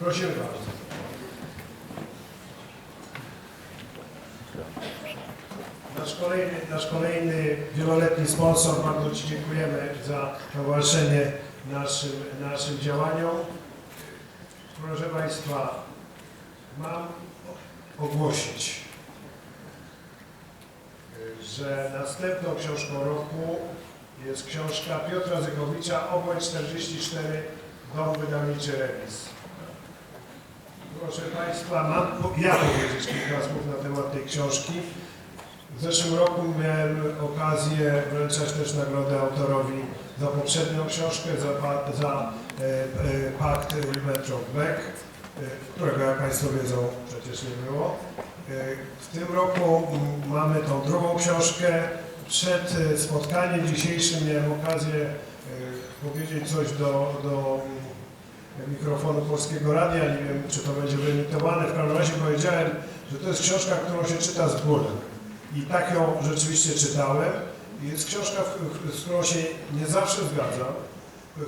Prosimy bardzo. Nasz kolejny, nasz kolejny wieloletni sponsor, bardzo Ci dziękujemy za towarzyszenie naszym, naszym działaniom. Proszę Państwa, mam ogłosić, że następną książką roku jest książka Piotra Zykowicza Obłęd 44 Dom Wydawniczy Remis. Proszę Państwa, mam ja powiedzieć kilka słów na temat tej książki. W zeszłym roku miałem okazję wręczać też nagrodę autorowi za poprzednią książkę, za, za e, e, pakt Ribbentrop-Beck, e, którego jak Państwo wiedzą przecież nie było. E, w tym roku mamy tą drugą książkę. Przed e, spotkaniem dzisiejszym miałem okazję powiedzieć coś do, do mikrofonu Polskiego Radia. Nie wiem, czy to będzie wyemitowane. W każdym razie powiedziałem, że to jest książka, którą się czyta z bólem. I tak ją rzeczywiście czytałem. Jest książka, z którą się nie zawsze zgadzam,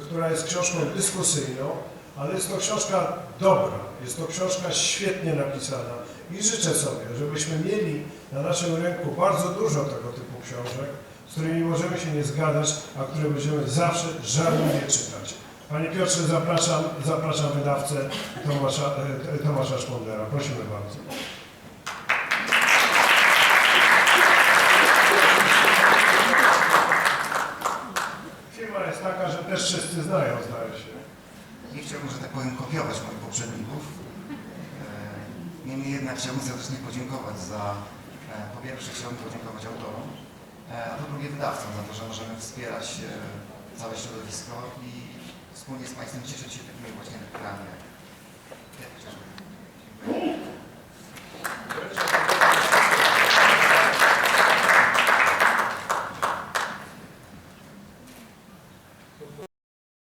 która jest książką dyskusyjną, ale jest to książka dobra, jest to książka świetnie napisana i życzę sobie, żebyśmy mieli na naszym rynku bardzo dużo tego typu książek, z którymi możemy się nie zgadzać, a które będziemy zawsze żarliwie czytać. Panie Piotrze, zapraszam, zapraszam wydawcę Tomasza, e, Tomasza Szpondera. Prosimy bardzo. Firma jest taka, że też wszyscy znają, zdaje się. Nie chciałbym, że tak powiem, kopiować moich poprzedników. E, Niemniej jednak chciałbym serdecznie podziękować za, e, po pierwsze chciałbym podziękować autorom, a po drugie wydawcom za to, że możemy wspierać całe środowisko i wspólnie z Państwem cieszyć się takimi właśnie jak